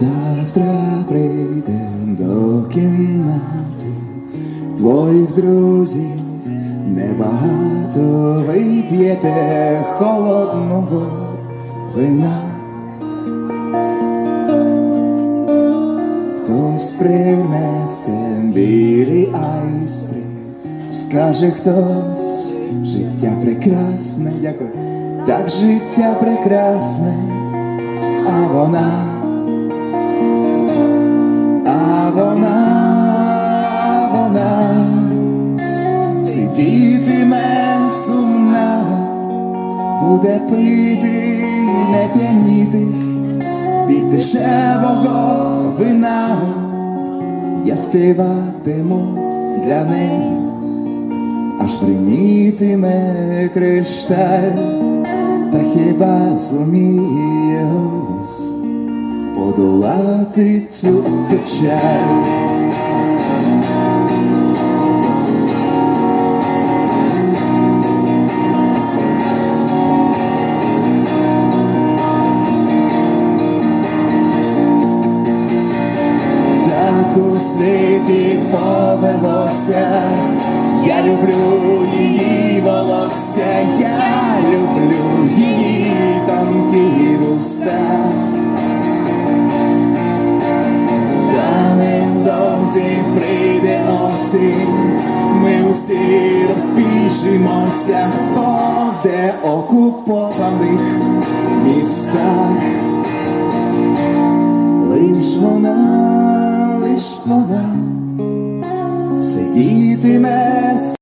завтра прийде до кімнати твоїх друзів небагато вип'єте холодного вина. Хтось принесе білі айстри, скаже хтось, життя прекрасне, дякую, так життя прекрасне, а вона. Сидітиме сумна, буде пити, не п'яніти. Від дешевого вина. Я співатиму для неї, аж бринітиме кришталь, та хіба зуміє подолати цю печаль. У світі повелося, я люблю її волосся, я люблю її тонкі вуста. Та невдовзі прийде осінь, ми усі розпішимося по деокупованих містах. Лиш вона, вона сидітиме